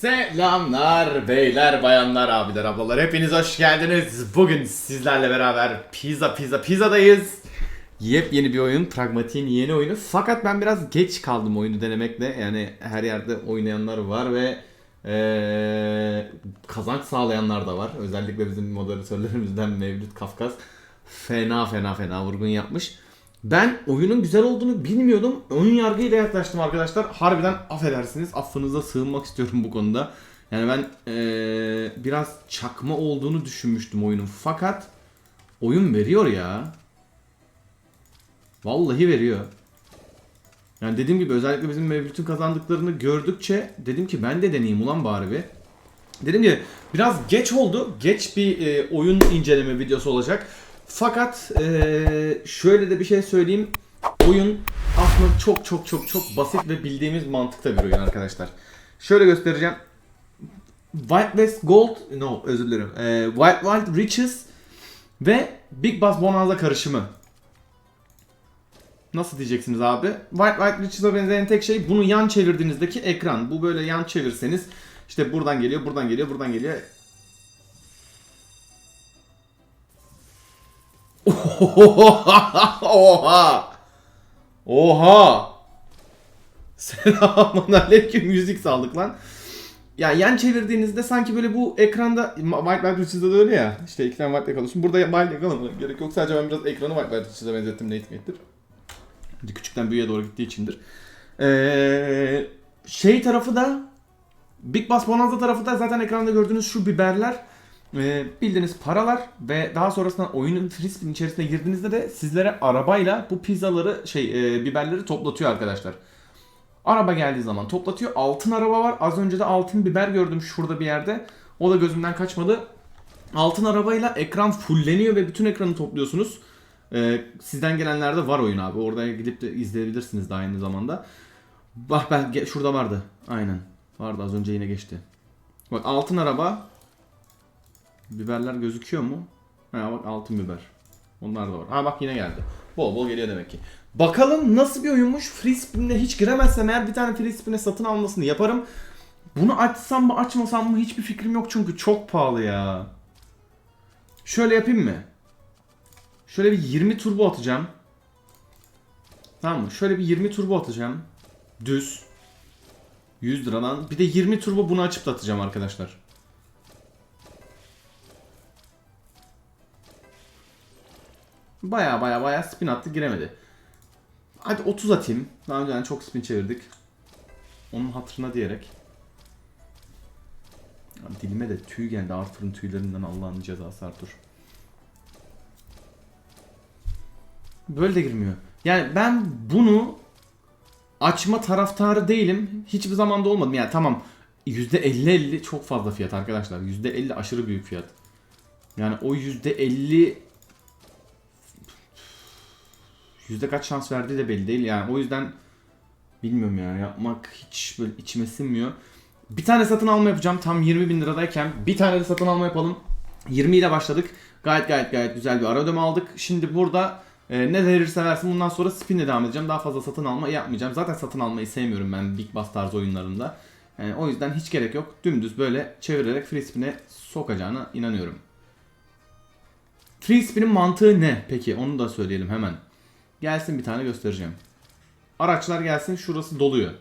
Selamlar beyler, bayanlar, abiler, ablalar. Hepiniz hoş geldiniz. Bugün sizlerle beraber pizza pizza pizzadayız. Yepyeni bir oyun, Pragmatik'in yeni oyunu. Fakat ben biraz geç kaldım oyunu denemekle. Yani her yerde oynayanlar var ve eee, kazanç sağlayanlar da var. Özellikle bizim moderatörlerimizden Mevlüt Kafkas fena fena fena vurgun yapmış. Ben oyunun güzel olduğunu bilmiyordum. Ön yargıyla yaklaştım arkadaşlar. Harbiden affedersiniz. Affınıza sığınmak istiyorum bu konuda. Yani ben eee, biraz çakma olduğunu düşünmüştüm oyunun. Fakat oyun veriyor ya. Vallahi veriyor. Yani dediğim gibi özellikle bizim Mevlüt'ün kazandıklarını gördükçe dedim ki ben de deneyeyim ulan bari bir. Dedim ki biraz geç oldu. Geç bir e, oyun inceleme videosu olacak. Fakat e, şöyle de bir şey söyleyeyim. Oyun aslında çok çok çok çok basit ve bildiğimiz mantıkta bir oyun arkadaşlar. Şöyle göstereceğim. Wild West Gold, no özür dilerim. E, Wild Wild Riches ve Big Bass Bonanza karışımı. Nasıl diyeceksiniz abi? White White Riches'a benzeyen tek şey bunu yan çevirdiğinizdeki ekran. Bu böyle yan çevirseniz işte buradan geliyor, buradan geliyor, buradan geliyor. Oha! Oha! Selamun aleyküm müzik saldık lan. Ya yan çevirdiğinizde sanki böyle bu ekranda White White Riches'da da öyle ya. İşte tane White yakalıyorsun. Burada White yakalama gerek yok. Sadece ben biraz ekranı White White Riches'a benzettim. Ne hikmettir. Küçükten büyüğe doğru gittiği içindir. Ee, şey tarafı da Big Bass Bonanza tarafı da zaten ekranda gördüğünüz şu biberler e, bildiğiniz paralar ve daha sonrasında oyunun frisbee'nin içerisine girdiğinizde de sizlere arabayla bu pizzaları şey e, biberleri toplatıyor arkadaşlar. Araba geldiği zaman toplatıyor. Altın araba var. Az önce de altın biber gördüm şurada bir yerde. O da gözümden kaçmadı. Altın arabayla ekran fulleniyor ve bütün ekranı topluyorsunuz. Ee, sizden gelenlerde var oyun abi. Orada gidip de izleyebilirsiniz de aynı zamanda. Bak ben şurada vardı. Aynen. Vardı az önce yine geçti. Bak altın araba. Biberler gözüküyor mu? Ha bak altın biber. Onlar da var. Ha bak yine geldi. Bol bol geliyor demek ki. Bakalım nasıl bir oyunmuş. Free spin'e hiç giremezsem eğer bir tane free spin'e satın almasını yaparım. Bunu açsam mı açmasam mı hiçbir fikrim yok çünkü çok pahalı ya. Şöyle yapayım mı? Şöyle bir 20 turbo atacağım. Tamam mı? Şöyle bir 20 turbo atacağım. Düz. 100 liradan. Bir de 20 turbo bunu açıp da atacağım arkadaşlar. Baya baya baya spin attı giremedi. Hadi 30 atayım. Daha önceden çok spin çevirdik. Onun hatırına diyerek. Dilime de tüy geldi. Arthur'un tüylerinden Allah'ın cezası Arthur. Böyle de girmiyor. Yani ben bunu açma taraftarı değilim. Hiçbir zamanda olmadım. Yani tamam %50-50 çok fazla fiyat arkadaşlar. %50 aşırı büyük fiyat. Yani o %50 yüzde kaç şans verdiği de belli değil. Yani o yüzden bilmiyorum ya yapmak hiç böyle içime sinmiyor. Bir tane satın alma yapacağım tam 20 bin liradayken. Bir tane de satın alma yapalım. 20 ile başladık. Gayet gayet gayet güzel bir ara ödeme aldık. Şimdi burada e, ne verirse versin bundan sonra spinle devam edeceğim. Daha fazla satın alma yapmayacağım. Zaten satın almayı sevmiyorum ben Big Bass tarzı oyunlarında. Yani o yüzden hiç gerek yok. Dümdüz böyle çevirerek free spin'e sokacağına inanıyorum. Free spin'in mantığı ne? Peki onu da söyleyelim hemen. Gelsin bir tane göstereceğim. Araçlar gelsin şurası doluyor.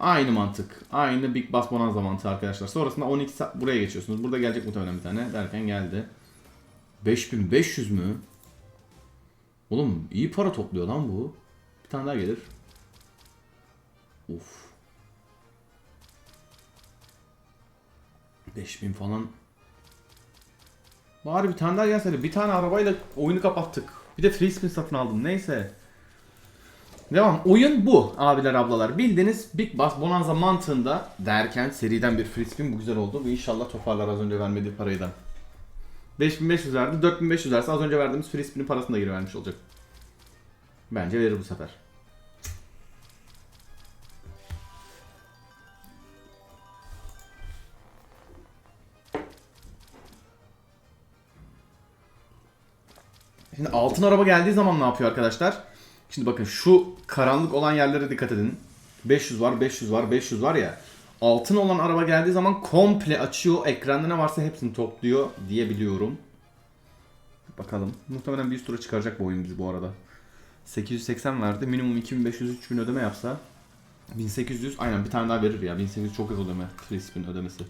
Aynı mantık. Aynı Big Bass Bonanza mantığı arkadaşlar. Sonrasında 12 saat buraya geçiyorsunuz. Burada gelecek muhtemelen bir tane derken geldi. 5500 mü? Oğlum iyi para topluyor lan bu. Bir tane daha gelir. Of. 5000 falan. Bari bir tane daha gelseydi. Bir tane arabayla oyunu kapattık. Bir de free spin satın aldım. Neyse. Devam. Oyun bu abiler ablalar. Bildiğiniz Big Bass Bonanza mantığında derken seriden bir free spin bu güzel oldu. Ve inşallah toparlar az önce vermediği parayı da. 5500 verdi. 4500 verse az önce verdiğimiz free spin'in parasını da geri vermiş olacak. Bence verir bu sefer. Şimdi altın araba geldiği zaman ne yapıyor arkadaşlar? Şimdi bakın şu karanlık olan yerlere dikkat edin. 500 var, 500 var, 500 var ya. altın olan araba geldiği zaman komple açıyor. Ekranda ne varsa hepsini topluyor diyebiliyorum. Bakalım. Muhtemelen bir üst tura çıkaracak bu oyun bizi bu arada. 880 verdi. Minimum 2500-3000 ödeme yapsa 1800 aynen bir tane daha verir ya. 1800 çok az ödeme. Free ödemesi.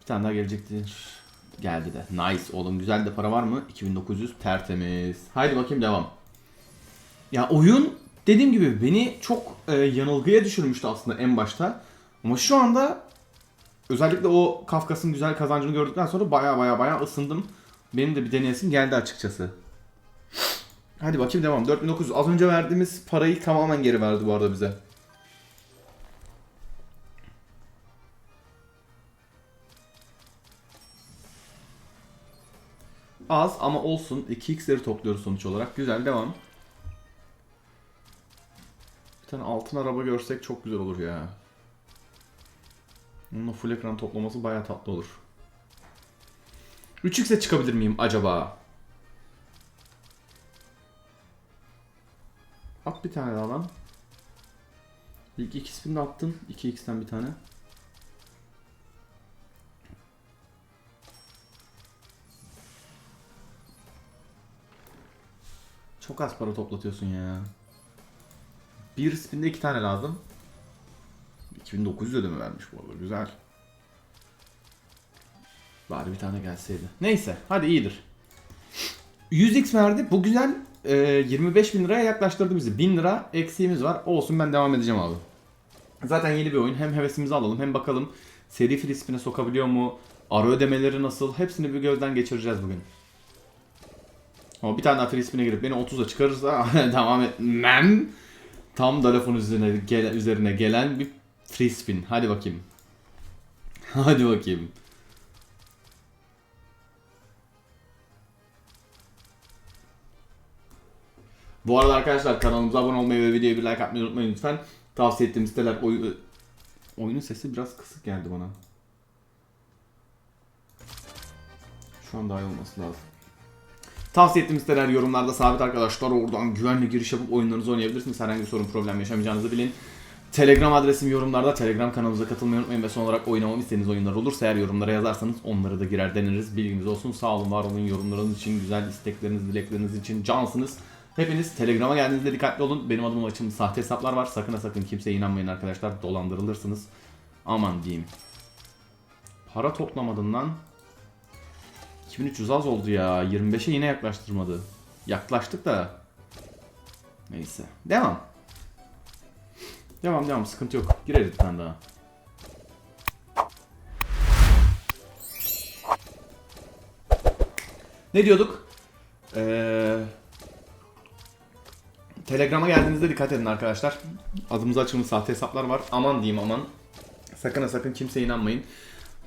Bir tane daha gelecektir. Geldi de. Nice oğlum. Güzel de para var mı? 2900 tertemiz. Haydi bakayım devam. Ya oyun dediğim gibi beni çok e, yanılgıya düşürmüştü aslında en başta. Ama şu anda özellikle o Kafkas'ın güzel kazancını gördükten sonra baya baya baya ısındım. Benim de bir deneyesim geldi açıkçası. Hadi bakayım devam. 4900. Az önce verdiğimiz parayı tamamen geri verdi bu arada bize. Az ama olsun. 2x'leri topluyoruz sonuç olarak. Güzel devam. Bir tane altın araba görsek çok güzel olur ya. O full ekran toplaması bayağı tatlı olur. 3x'e çıkabilir miyim acaba? At bir tane daha lan. İlk iki spin de attın. 2x'ten bir tane. Çok az para toplatıyorsun ya. Bir spinde iki tane lazım. 2900 ödeme vermiş bu arada. Güzel. Bari bir tane gelseydi. Neyse. Hadi iyidir. 100x verdi. Bu güzel. Ee, 25 bin liraya yaklaştırdı bizi. 1000 lira eksiğimiz var. Olsun ben devam edeceğim abi. Zaten yeni bir oyun. Hem hevesimizi alalım hem bakalım seri free spin'e sokabiliyor mu? Ara ödemeleri nasıl? Hepsini bir gözden geçireceğiz bugün. Ama bir tane daha free spin'e girip beni 30'a çıkarırsa devam etmem. Tam da lafın üzerine, gele- üzerine gelen bir free spin. Hadi bakayım. Hadi bakayım. Bu arada arkadaşlar kanalımıza abone olmayı ve videoya bir like atmayı unutmayın lütfen. Tavsiye ettiğim siteler oy- oyunun sesi biraz kısık geldi bana. Şu an daha iyi olması lazım. Tavsiye ettiğim siteler yorumlarda sabit arkadaşlar. Oradan güvenli giriş yapıp oyunlarınızı oynayabilirsiniz. Herhangi bir sorun problem yaşamayacağınızı bilin. Telegram adresim yorumlarda. Telegram kanalımıza katılmayı unutmayın ve son olarak oynamamı istediğiniz oyunlar olursa eğer yorumlara yazarsanız onları da girer deneriz. Bilginiz olsun. Sağ olun, var olun yorumlarınız için, güzel istekleriniz, dilekleriniz için cansınız. Hepiniz Telegram'a geldiğinizde dikkatli olun. Benim adıma açılmış sahte hesaplar var. Sakın ha sakın kimseye inanmayın arkadaşlar. Dolandırılırsınız. Aman diyeyim. Para toplamadın lan. 2300 az oldu ya. 25'e yine yaklaştırmadı. Yaklaştık da. Neyse. Devam. Devam devam sıkıntı yok. Gireriz bir daha. Ne diyorduk? Ee, Telegram'a geldiğinizde dikkat edin arkadaşlar. Adımıza açılmış sahte hesaplar var. Aman diyeyim aman. Sakın sakın kimseye inanmayın.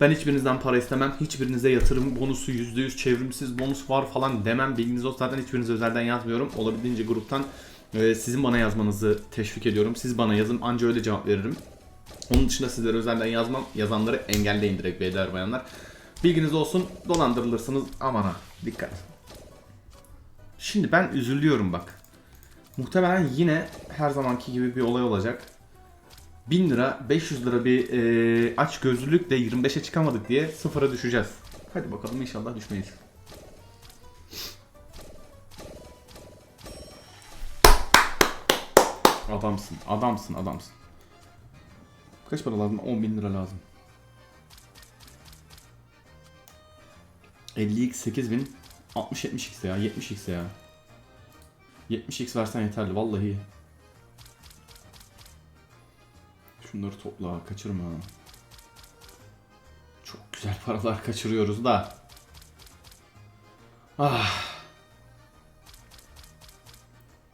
Ben hiçbirinizden para istemem. Hiçbirinize yatırım bonusu, %100 çevrimsiz bonus var falan demem. Bilginiz olsun zaten hiçbirinize özelden yazmıyorum. Olabildiğince gruptan e, sizin bana yazmanızı teşvik ediyorum. Siz bana yazın anca öyle cevap veririm. Onun dışında sizlere özelden yazmam. Yazanları engelleyin direkt beyler bayanlar. Bilginiz olsun dolandırılırsınız aman ha dikkat. Şimdi ben üzülüyorum bak. Muhtemelen yine her zamanki gibi bir olay olacak. 1000 lira, 500 lira bir e, aç gözlülükle 25'e çıkamadık diye sıfıra düşeceğiz. Hadi bakalım inşallah düşmeyiz. Adamsın, adamsın, adamsın. Kaç para lazım? 10 bin lira lazım. 50x 8000 60 70x ya 70x ya 70x versen yeterli vallahi Şunları topla kaçırma Çok güzel paralar kaçırıyoruz da Ah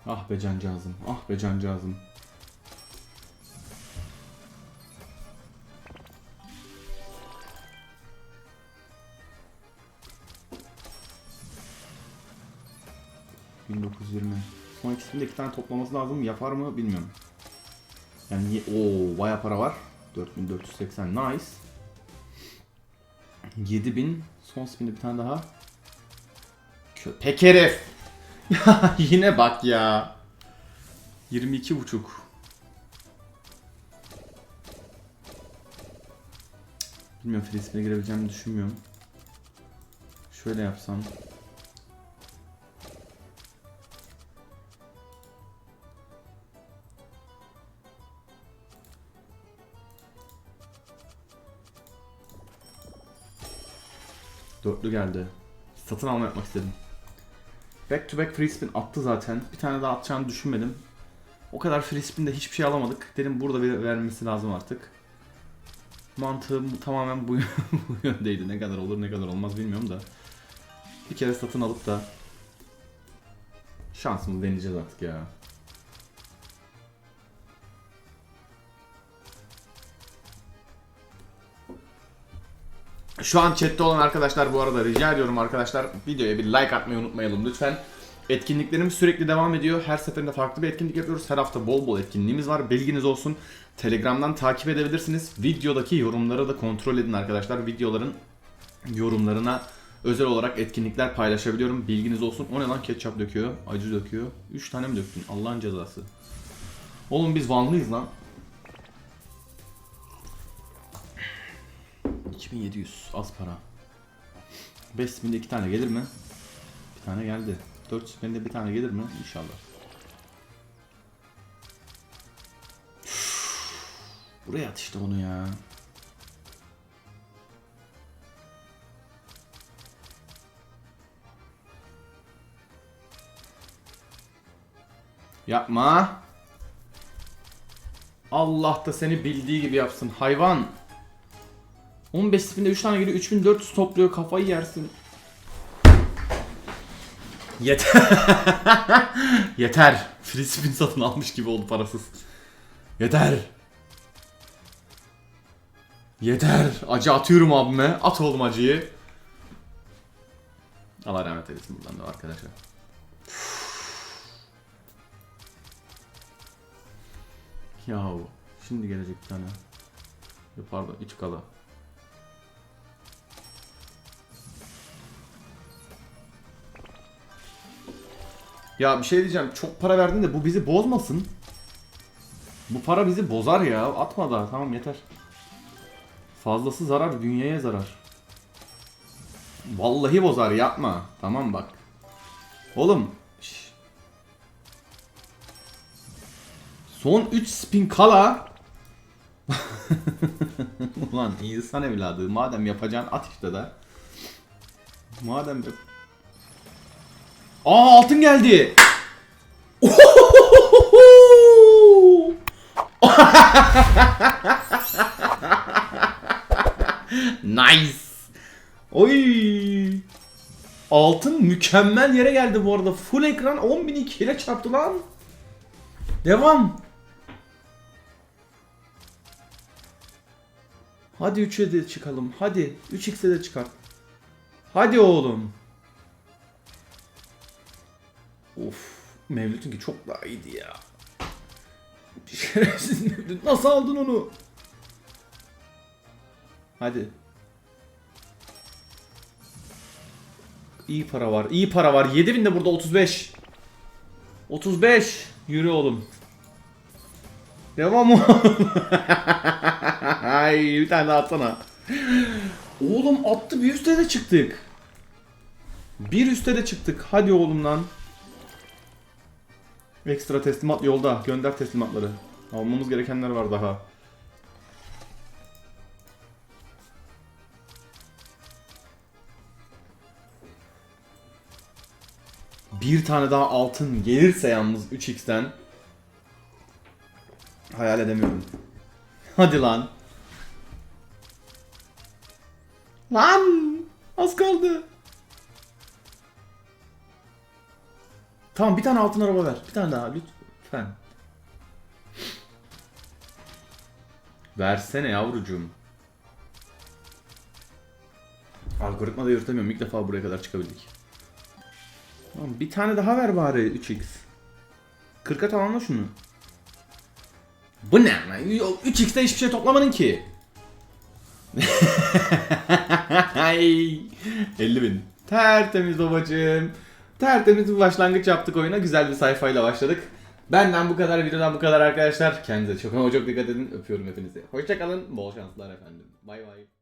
Ah be cancağızım ah be cancağızım ...1920. Son ikisini de iki tane toplaması lazım. Yapar mı bilmiyorum. Yani o baya para var. 4480 nice. 7000 son spinde bir tane daha. Köpek herif. Ya yine bak ya. 22 buçuk. Bilmiyorum free girebileceğimi düşünmüyorum. Şöyle yapsam. Dörtlü geldi. Satın alma yapmak istedim. Back to back free spin attı zaten. Bir tane daha atacağını düşünmedim. O kadar free spin'de hiçbir şey alamadık. Dedim burada vermesi lazım artık. Mantığım tamamen bu, bu yöndeydi. Ne kadar olur ne kadar olmaz bilmiyorum da. Bir kere satın alıp da şansımızı deneyeceğiz artık ya. Şu an chatte olan arkadaşlar bu arada rica ediyorum arkadaşlar videoya bir like atmayı unutmayalım lütfen. Etkinliklerimiz sürekli devam ediyor. Her seferinde farklı bir etkinlik yapıyoruz. Her hafta bol bol etkinliğimiz var. Bilginiz olsun. Telegram'dan takip edebilirsiniz. Videodaki yorumları da kontrol edin arkadaşlar. Videoların yorumlarına özel olarak etkinlikler paylaşabiliyorum. Bilginiz olsun. O ne lan ketçap döküyor, acı döküyor. 3 tane mi döktün? Allah'ın cezası. Oğlum biz Vanlıyız lan. 2700 az para. 5 spinde 2 tane gelir mi? Bir tane geldi. 4 spinde bir tane gelir mi? İnşallah. Buraya at işte onu ya. Yapma. Allah da seni bildiği gibi yapsın hayvan. 15 spinde 3 tane geliyor 3400 topluyor kafayı yersin. Yeter. Yeter. Free spin satın almış gibi oldu parasız. Yeter. Yeter. Acı atıyorum abime. At oğlum acıyı. Allah rahmet eylesin buradan da arkadaşlar. Yahu. Şimdi gelecek bir tane. Pardon iç kala. Ya bir şey diyeceğim. Çok para verdin de bu bizi bozmasın. Bu para bizi bozar ya. Atma daha. Tamam yeter. Fazlası zarar. Bünyeye zarar. Vallahi bozar. Yapma. Tamam bak. Oğlum. şş. Son 3 spin kala. Ulan insan evladı. Madem yapacaksın at işte de. Madem Aa altın geldi. nice. Oy. Altın mükemmel yere geldi bu arada. Full ekran 10.002 ile çarptı lan. Devam. Hadi 3'e de çıkalım. Hadi 3x'e de çıkart. Hadi oğlum. Of. Mevlüt'ünki çok daha iyiydi ya. Şerefsiz Mevlüt. Nasıl aldın onu? Hadi. İyi para var. iyi para var. 7000 de burada 35. 35. Yürü oğlum. Devam oğlum. Ay bir tane daha atsana. Oğlum attı bir üste de çıktık. Bir üste de çıktık. Hadi oğlum lan. Ekstra teslimat yolda. Gönder teslimatları. Almamız gerekenler var daha. Bir tane daha altın gelirse yalnız 3x'ten hayal edemiyorum. Hadi lan. Tamam bir tane altın araba ver. Bir tane daha lütfen. Versene yavrucuğum. Algoritma da yürütemiyorum. İlk defa buraya kadar çıkabildik. Tamam, bir tane daha ver bari 3x. 40'a tamamla şunu. Bu ne lan? Yok, 3x'te hiçbir şey toplamadın ki. Ay, 50 bin. Tertemiz babacığım. Tertemiz bir başlangıç yaptık oyuna. Güzel bir sayfayla başladık. Benden bu kadar, videodan bu kadar arkadaşlar. Kendinize çok ama çok dikkat edin. Öpüyorum hepinizi. Hoşçakalın. Bol şanslar efendim. Bay bay.